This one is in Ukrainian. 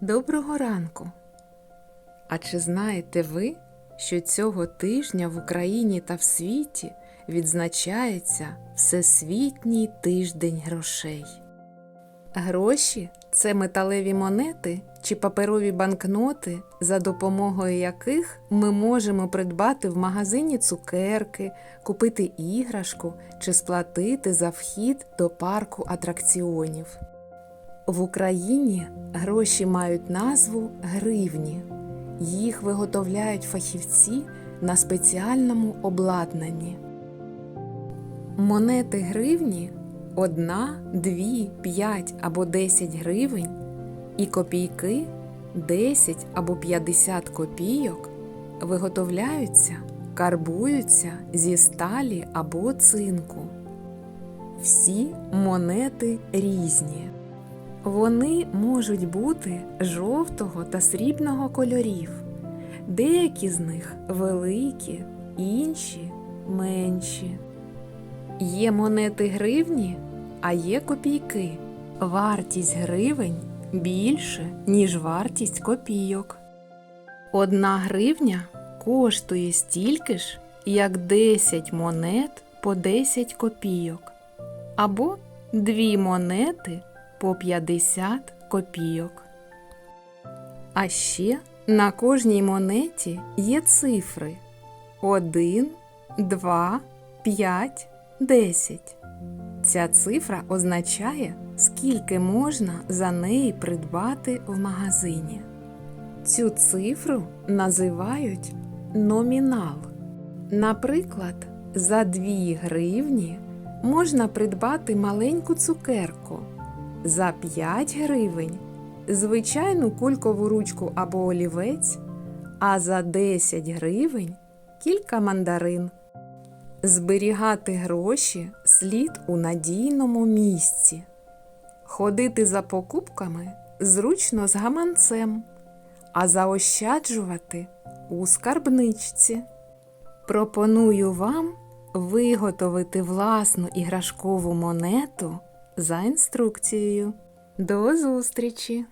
Доброго ранку! А чи знаєте ви, що цього тижня в Україні та в світі відзначається Всесвітній тиждень грошей? Гроші це металеві монети чи паперові банкноти, за допомогою яких ми можемо придбати в магазині цукерки, купити іграшку чи сплатити за вхід до парку атракціонів. В Україні гроші мають назву гривні. Їх виготовляють фахівці на спеціальному обладнанні. Монети гривні 1, 2, 5 або 10 гривень і копійки 10 або 50 копійок виготовляються, карбуються зі сталі або цинку. Всі монети різні. Вони можуть бути жовтого та срібного кольорів. Деякі з них великі, інші менші. Є монети гривні, а є копійки. Вартість гривень більше, ніж вартість копійок. Одна гривня коштує стільки ж, як 10 монет по 10 копійок, або дві монети по 50 копійок. А ще на кожній монеті є цифри 1, 2, 5, 10. Ця цифра означає, скільки можна за неї придбати в магазині. Цю цифру називають номінал. Наприклад, за 2 гривні можна придбати маленьку цукерку, за 5 гривень звичайну кулькову ручку або олівець, а за 10 гривень кілька мандарин. Зберігати гроші слід у надійному місці. Ходити за покупками зручно з гаманцем, а заощаджувати у скарбничці. Пропоную вам виготовити власну іграшкову монету за інструкцією. До зустрічі!